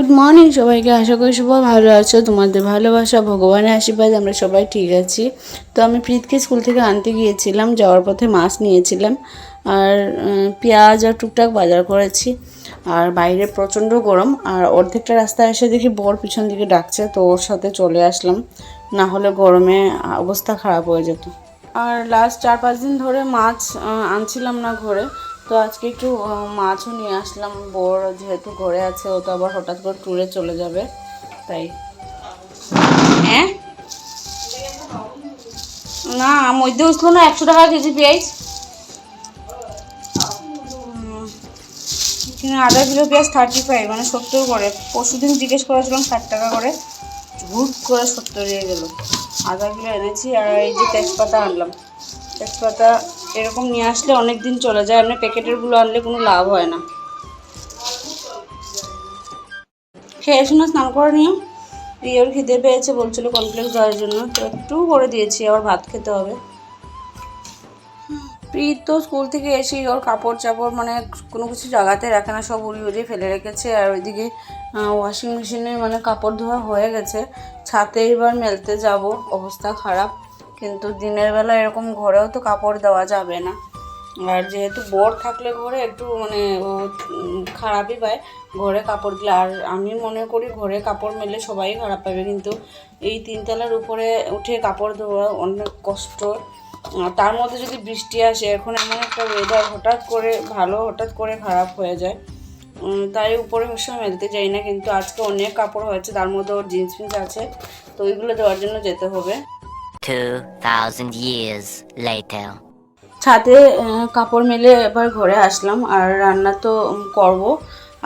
Good morning সবাইকে আশা করি সবাই ভালো আছো। তোমাদের ভালোবাসা, ভগবানের আশীর্বাদ আমরা সবাই ঠিক আছি। তো আমি প্রীতকে স্কুল থেকে আনতে গিয়েছিলাম, যাওয়ার পথে মাছ নিয়েছিলাম। আর পেঁয়াজ আর টুকটাক বাজার করেছি। আর বাইরে প্রচণ্ড গরম, আর অর্ধেকটা রাস্তায় এসে দেখি বর পিছন দিকে ডাকছে, তো ওর সাথে চলে আসলাম। না হলে গরমে অবস্থা খারাপ হয়ে যেত। আর লাস্ট চার পাঁচ দিন ধরে মাছ আনছিলাম না ঘরে। তো আজকে একটু মাছও নিয়ে আসলাম। বর যেহেতু ঘরে আছে, ও তো আবার হঠাৎ করে ট্যুরে চলে যাবে, তাই। হ্যাঁ? না মধ্যে উঠল না, একশো টাকা কেজি পেঁয়াজ। এখানে আধা কিলো পেঁয়াজ থার্টি ফাইভ মানে সত্তর করে। পরশু দিন জিজ্ঞেস করেছিলাম ষাট টাকা করে। হুট করে সত্তর হয়ে গেল। আধা কিলো এনেছি, আর এই যে তেজপাতা আনলাম। তেজপাতা এরকম নিয়ে আসলে অনেক দিন চলে যায়। এমনি প্যাকেটেরগুলো আনলে কোনো লাভ হয় না। খেয়ে শুনে স্নান করে নিও। প্রিয়র খিদে পেয়েছে বলছিল কমপ্লেক্স দেওয়ার জন্য। তো একটু করে দিয়েছি, আবার ভাত খেতে হবে। প্রীত তো স্কুল থেকে এসেই ওর কাপড় চাপড় মানে কোনো কিছু জায়গাতে রাখে না, সব উড়িয়ে উড়িয়ে ফেলে রেখেছে। আর ওইদিকে ওয়াশিং মেশিনে মানে কাপড় ধোয়া হয়ে গেছে। ছাতে এবার মেলতে যাব, অবস্থা খারাপ। কিন্তু দিনের বেলা এরকম ঘরেও তো কাপড় দেওয়া যাবে না। আর যেহেতু বর থাকলে ঘরে একটু মানে ও খারাপই পায় ঘরে কাপড় দিলে। আর আমি মনে করি ঘরে কাপড় মেলে সবাই খারাপ পাবে, কিন্তু এই তিনতলার উপরে উঠে কাপড় ধোয়া অনেক কষ্ট। তার মধ্যে যদি বৃষ্টি আসে, এখন এমন একটা ওয়েদার হঠাৎ করে ভালো, হঠাৎ করে খারাপ হয়ে যায়। তাই উপরে সবসময় মেলতে যাই না, কিন্তু আজকে অনেক কাপড় হয়েছে, তার মধ্যে ওর জিন্স ফিন্স আছে, তো ওইগুলো দেওয়ার জন্য যেতে হবে। 2,000 years later. ছাদে কাপড় মেলে এবার ঘরে আসলাম আর রান্না তো করব।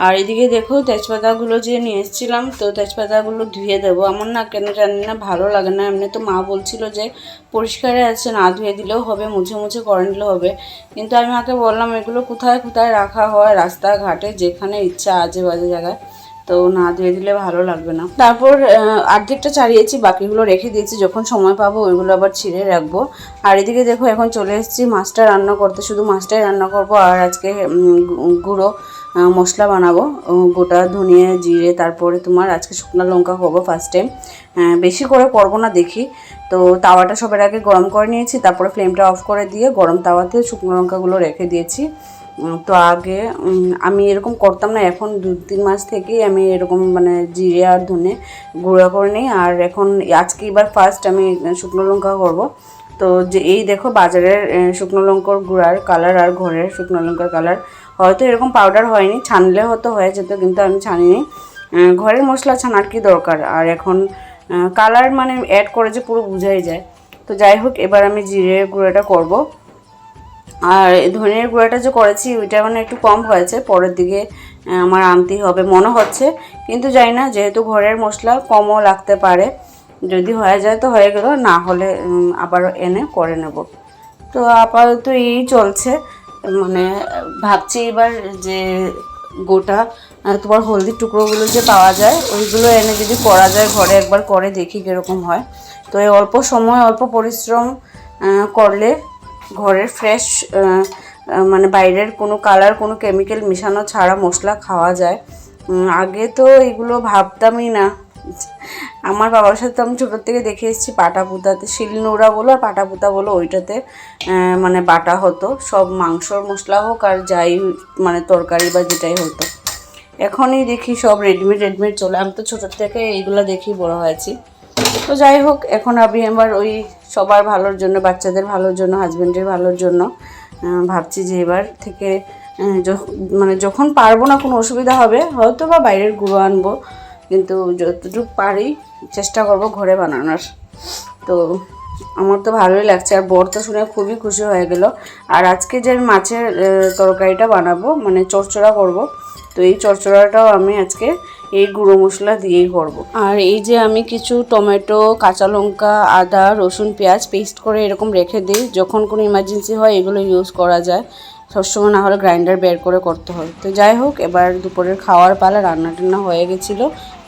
আর এদিকে দেখো তেজপাতাগুলো যে নিয়ে এসেছিলাম তো তেজপাতাগুলো ধুয়ে দেবো। আমার না কেন জানি না ভালো লাগে না। এমনি তো মা বলছিল যে পরিষ্কারে আছে না ধুয়ে দিলেও হবে মুছে মুছে করে নিলেও হবে। কিন্তু আমি মাকে বললাম এগুলো কোথায় কোথায় রাখা হয়? রাস্তাঘাটে যেখানে ইচ্ছা আজে বাজে জায়গায়। তো না ধুয়ে দিলে ভালো লাগবে না। তারপর অর্ধেকটা ছাড়িয়েছি, বাকিগুলো রেখে দিয়েছি, যখন সময় পাবো ওইগুলো আবার ছিঁড়ে রাখব। আর এদিকে দেখো, এখন চলে এসেছি মাছটা রান্না করতে, শুধু মাছটাই রান্না করব আর আজকে গুঁড়ো মশলা বানাবো। গোটা ধনিয়া, জিরে, তারপরে তোমার আজকে শুকনো লঙ্কা করব ফার্স্ট টাইম বেশি করে করব না দেখি। তো তাওয়াটা সবার আগে গরম করে নিয়েছি, তারপরে ফ্লেমটা অফ করে দিয়ে গরম তাওয়াতে শুকনো লঙ্কাগুলো রেখে দিয়েছি। তো আগে আমি এরকম করতাম না। এখন দু, তিন মাস থেকেই আমি এরকম মানে জিরে আর ধনে গুঁড়া করে নিই। আর এখন আজকে এবার ফার্স্ট আমি শুকনো লঙ্কা করব। তো যে, এই দেখো বাজারের শুকনো লঙ্কার গুঁড়ার কালার আর ঘরের শুকনো লঙ্কার কালার হয়তো এরকম পাউডার হয়নি, ছানলে হয়তো হয়ে যেত, কিন্তু আমি ছানিনি। ঘরের মশলা ছানার কি দরকার? আর এখন কালার মানে অ্যাড করে যে পুরো বোঝাই যায়। তো যাই হোক, এবার আমি জিরে গুঁড়োটা করব। আর ধনের গুঁড়াটা যে করেছি, ওইটা মানে একটু কম হয়েছে। পরের দিকে আমার আনতেই হবে। মনে হচ্ছে, কিন্তু জানি না, যেহেতু ঘরের মশলা কমও লাগতে পারে। যদি হয়ে যায় তো হয়ে গেল, না হলে আবার এনে করে নেব। তো আপাতত এই চলছে। মানে ভাবছি এবার যে গোটা তোমার হলদির টুকরোগুলো যে পাওয়া যায়, ওইগুলো এনে যদি করা যায়, ঘরে একবার করে দেখি কীরকম হয়। তো এই অল্প সময়, অল্প পরিশ্রম করলে ঘরের ফ্রেশ মানে বাইরের কোনো কালার কোনো কেমিক্যাল মেশানো ছাড়া মশলা খাওয়া যায়। আগে তো এগুলো ভাবতামই না। আমার বাবার সাথে তো আমি ছোটোর থেকে দেখে এসেছি পাটা পুতাতে। শিলনোড়া বলো আর পাটা পুতা বলো, ওইটাতে মানে বাটা হতো। সব মাংসর মশলা হোক আর যাই মানে তরকারি বা যেটাই হতো। এখনই দেখি সব রেডিমেড রেডিমেড চলে। আমি তো ছোটোর থেকে এইগুলো দেখি বড় হয়েছি। তো যাই হোক, এখন আমি এবার ওই সবার ভালোর জন্য, বাচ্চাদের ভালোর জন্য হাজব্যান্ডের ভালোর জন্য ভাবছি যে এবার থেকে মানে যখন পারব না কোনো অসুবিধা হবে, হয়তো বা বাইরের গুঁড়ো আনব, কিন্তু যতটুকু পারি চেষ্টা করব ঘরে বানানোর। তো আমার তো ভালোই লাগছে, আর বর তো শুনে খুবই খুশি হয়ে গেল। আর আজকে যে আমি মাছের তরকারিটা বানাবো মানে চচ্চড়া করব, তো এই চচ্চড়াটাও আমি আজকে এই গুঁড়ো মশলা দিয়েই করব। আর এই যে আমি কিছু টমেটো, কাঁচা লঙ্কা, আদা, রসুন, পেঁয়াজ পেস্ট করে এরকম রেখে দিই। যখন কোনো ইমার্জেন্সি হয়, এগুলো ইউজ করা যায়। সবসময় না হলে গ্রাইন্ডার বের করে করতে হয়। তো যাই হোক, এবার দুপুরের খাওয়ার পালা রান্না টান্না হয়ে গেছিল।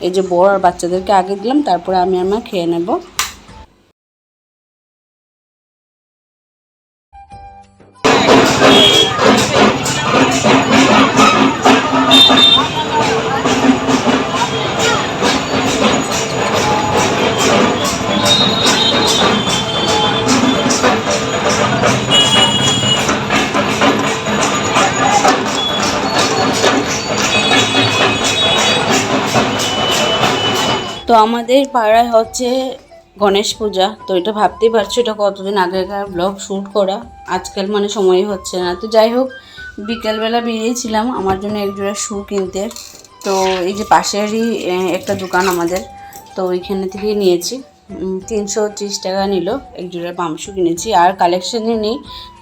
এই যে বড় আর বাচ্চাদেরকে আগে দিলাম, তারপরে আমি আমার খেয়ে নেব। তো আমাদের পাড়ায় হচ্ছে গণেশ পূজা। তো এটা ভাবতেই পারছ, এটা কতদিন আগেকার ব্লগ শ্যুট করা। আজকাল মানে সময়ই হচ্ছে না। তো যাই হোক, বিকেলবেলা বেরিয়েছিলাম, আমার জন্য এক জোড়া শু কিনতে। তো এই যে পাশেরই একটা দোকান আমাদের, তো ওইখানে থেকেই নিয়েছি। তিনশো ত্রিশ টাকা নিল এক জোড়া পামশু কিনেছি। আর কালেকশানই নেই,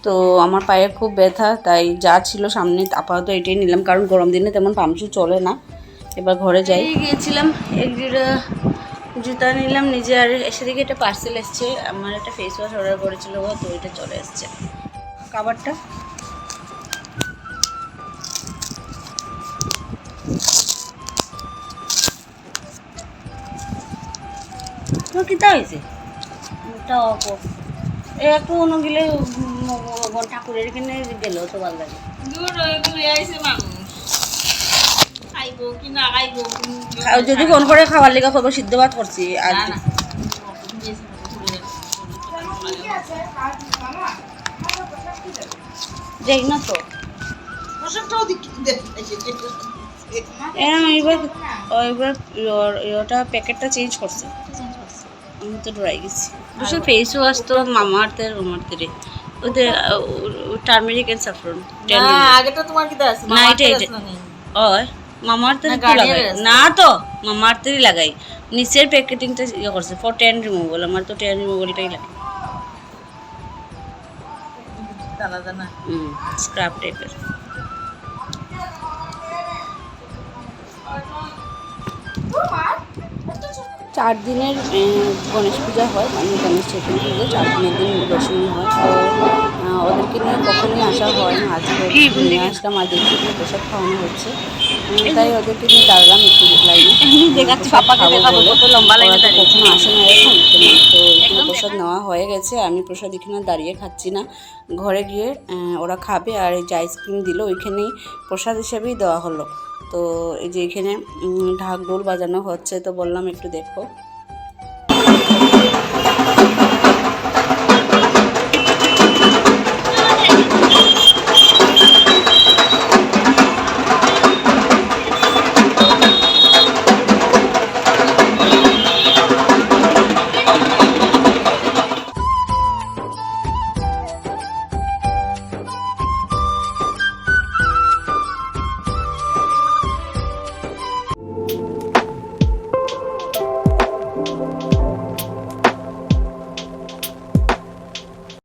তো আমার পায়ে খুব ব্যথা, তাই যা ছিল সামনে আপাতত এটাই নিলাম। কারণ গরম দিনে তেমন পামশু চলে না। এবার ঘরে যাই। গিয়েছিলাম এক জোড়া জুতা নিলাম নিজে আর এসে দিকে একটা পার্সেল এসছে। আমার একটা ফেস ওয়াশ অর্ডার করেছিল ও তো এটা চলে এসছে। খাবারটা তোমার কিতা হয়েছে মুখটা অপ এ একটু অন্য গেলে ঠাকুরের এখানে গেলেও তো ভালো লাগে। দূর মানুষ খাইব কি না খাইব আর যদি ফোন করে খাবার লেগে খবর সিদ্ধ ভাত করছি আর না না তো। এরম এবার ও এবার প্যাকেটটা চেঞ্জ করছে। আমি তো ডরাই গেছি। দুশো ফেস ওয়াশ তো ওদের টার্মেরিক অ্যান্ড স্যাফরন না আগেটা তোমার কি আছে? না, এটা, এটা। ওই না, লাগাই না তো মামার্থেরই লাগাই নিচের প্যাকেটিংটা ইয়ে করছে ফর টেন রিমুভাল আমার তো টেন রিমুভালটাই লাগে। স্ক্রাব টাইপের চার দিনের গণেশ পূজা হয় মানে গণেশ চতুর্থী পুজো চার দিনের দিন দশমী হয়। তো ওদেরকে নিয়ে কখনোই আসা হয় না। আজকে নিয়ে আসলাম আর দেখি প্রসাদ খাওয়ানো হচ্ছে। তাই ওদেরকে নিয়ে দাঁড়ালাম একটু লাইনে। কখনো আসে না এখন তো এখানে প্রসাদ নেওয়া হয়ে গেছে আমি প্রসাদ এখানে দাঁড়িয়ে খাচ্ছি না। ঘরে গিয়ে ওরা খাবে আর এই যে আইসক্রিম দিল ওইখানেই প্রসাদ হিসেবেই দেওয়া হলো। তো এই যে এখানে উম, ঢাক ঢোল বাজানো হচ্ছে তো বললাম একটু দেখো।